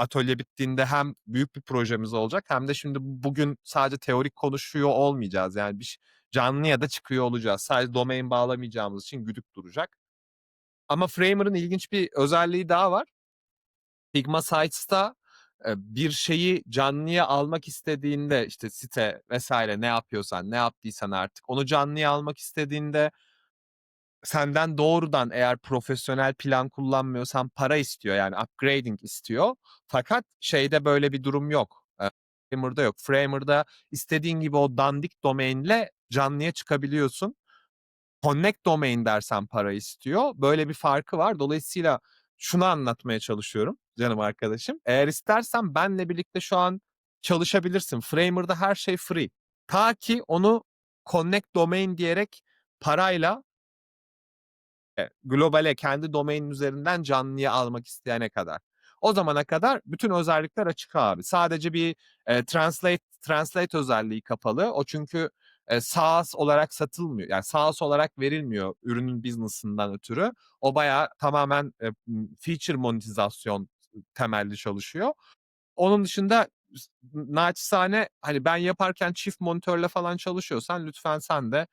atölye bittiğinde hem büyük bir projemiz olacak hem de şimdi bugün sadece teorik konuşuyor olmayacağız. Yani bir ş canlıya da çıkıyor olacağız. Sadece domain bağlamayacağımız için güdük duracak. Ama Framer'ın ilginç bir özelliği daha var. Figma Sites'ta, eee, bir şeyi canlıya almak istediğinde, işte, site vs. ne yapıyorsan, ne yaptıysan artık onu canlıya almak istediğinde senden doğrudan eğer profesyonel plan kullanmıyorsan para istiyor, yani upgrading istiyor. Fakat şeyde böyle bir durum yok. Framer'da yok. Framer'da istediğin gibi o dandik domain'le canlıya çıkabiliyorsun. Connect domain dersen para istiyor. Böyle bir farkı var. Dolayısıyla şunu anlatmaya çalışıyorum canım arkadaşım. Eğer istersen benle birlikte şu an çalışabilirsin. Framer'da her şey free. Ta ki onu connect domain diyerek parayla globale kendi domainin üzerinden canlıya almak isteyene kadar. O zamana kadar bütün özellikler açık abi. Sadece bir, eee, translate translate özelliği kapalı. O çünkü, eee, SaaS olarak satılmıyor. Yani SaaS olarak verilmiyor ürünün business'ından ötürü. O bayağı tamamen, ımm, feature monetizasyon temelli çalışıyor. Onun dışında naçizane, hani, ben yaparken çift monitörle falan çalışıyorsan lütfen sen de